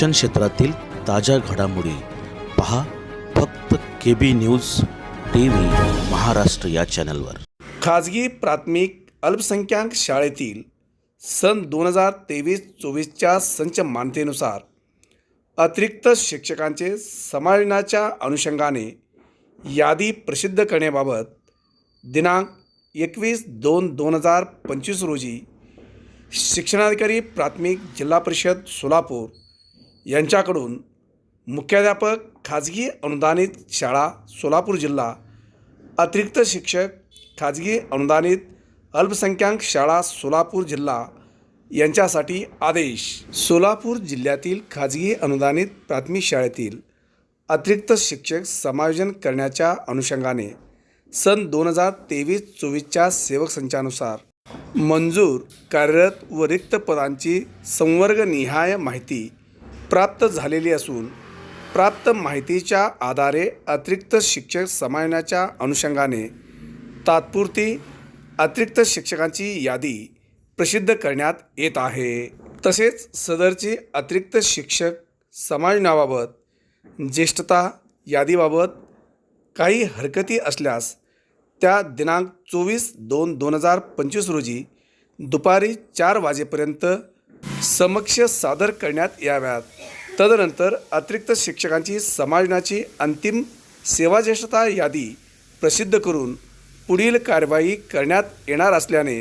शिक्षण क्षेत्रातील ताज्या घडामोडी पहा फक्त K B news T V Maharashtra या चॅनलवर. खाजगी प्राथमिक अल्पसंख्याक शाळेतील सन दोन हजार तेवीस चोवीसच्या संच मान्यतेनुसार अतिरिक्त शिक्षकांचे समायोजनाच्या अनुषंगाने यादी प्रसिद्ध करण्याबाबत दिनांक एकवीस दोन दोन हजार पंचवीस रोजी शिक्षणाधिकारी प्राथमिक जिल्हा परिषद सोलापूर यांच्याकडून मुख्याध्यापक खाजगी अनुदानित शाळा सोलापूर जिल्हा अतिरिक्त शिक्षक खाजगी अनुदानित अल्पसंख्याक शाळा सोलापूर जिल्हा यांच्यासाठी आदेश. सोलापूर जिल्ह्यातील खाजगी अनुदानित प्राथमिक शाळेतील अतिरिक्त शिक्षक समायोजन करण्याच्या अनुषंगाने सन दोन हजार तेवीस चोवीसच्या सेवक संचानुसार मंजूर कार्यरत व रिक्त पदांची संवर्गनिहाय माहिती प्राप्त झालेली असून प्राप्त माहितीच्या आधारे अतिरिक्त शिक्षक समायोजनाच्या अनुषंगाने तात्पुरती अतिरिक्त शिक्षकांची यादी प्रसिद्ध करण्यात येत आहे. तसेच सदरची अतिरिक्त शिक्षक समायोजनाबाबत ज्येष्ठता यादीबाबत काही हरकती असल्यास त्या दिनांक चोवीस दोन दोन हजार पंचवीस रोजी दुपारी चार वाजेपर्यंत समक्ष सादर करण्यात याव्यात. तदनंतर अतिरिक्त शिक्षकांची समायोजनाची अंतिम सेवाज्येष्ठता यादी प्रसिद्ध करून पुढील कारवाई करण्यात येणार असल्याने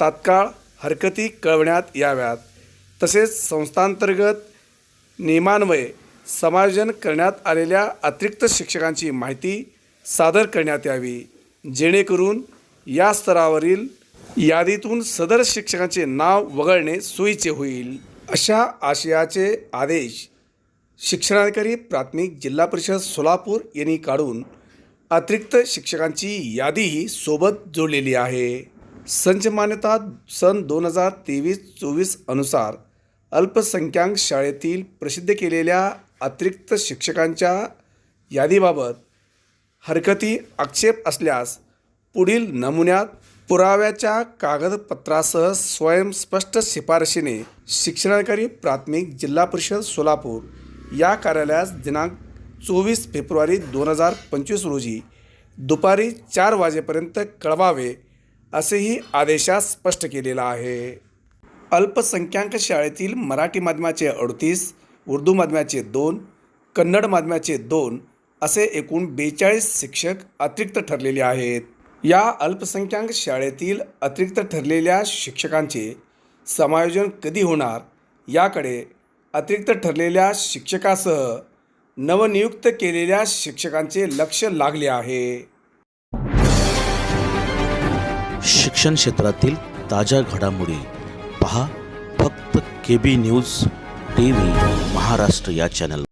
तात्काळ हरकती कळवण्यात याव्यात. तसेच संस्थांतर्गत नियमान्वये समायोजन करण्यात आलेल्या अतिरिक्त शिक्षकांची माहिती सादर करण्यात यावी जेणेकरून या स्तरावरील यादीतून सदर शिक्षकांचे नाव वगळणे सोयीचे होईल. अशा आशयाचे आदेश शिक्षणाधिकारी प्राथमिक जिल्हा परिषद सोलापूर यांनी काढून अतिरिक्त शिक्षकांची यादीही सोबत जोडलेली आहे. संच मान्यता सन दोन हजार तेवीस चोवीस अनुसार अल्पसंख्याक शाळेतील प्रसिद्ध केलेल्या अतिरिक्त शिक्षकांच्या यादीबाबत हरकती आक्षेप असल्यास पुढील नमुन्यात पुराव्याच्या कागदपत्रासह स्वयंस्पष्ट शिफारशीने शिक्षणाधिकारी प्राथमिक जिल्हा परिषद सोलापूर या कार्यालयास दिनांक चोवीस फेब्रुवारी दोन हजार पंचवीस रोजी दुपारी चार वाजेपर्यंत कळवावे असेही आदेशात स्पष्ट केलेलं आहे. अल्पसंख्याक शाळेतील मराठी माध्यमाचे अडतीस उर्दू माध्यमाचे दोन कन्नड माध्यमाचे दोन असे एकूण बेचाळीस शिक्षक अतिरिक्त ठरलेले आहेत. या अल्पसंख्याक शाळेतील अतिरिक्त ठरलेल्या शिक्षकांचे समायोजन कधी होणार याकडे अतिरिक्त ठरलेल्या शिक्षकासह नवनियुक्त केलेल्या शिक्षकांचे लक्ष लागले आहे. शिक्षण क्षेत्रातील ताज्या घडामोडी पहा फक्त K B news T V Maharashtra या चॅनल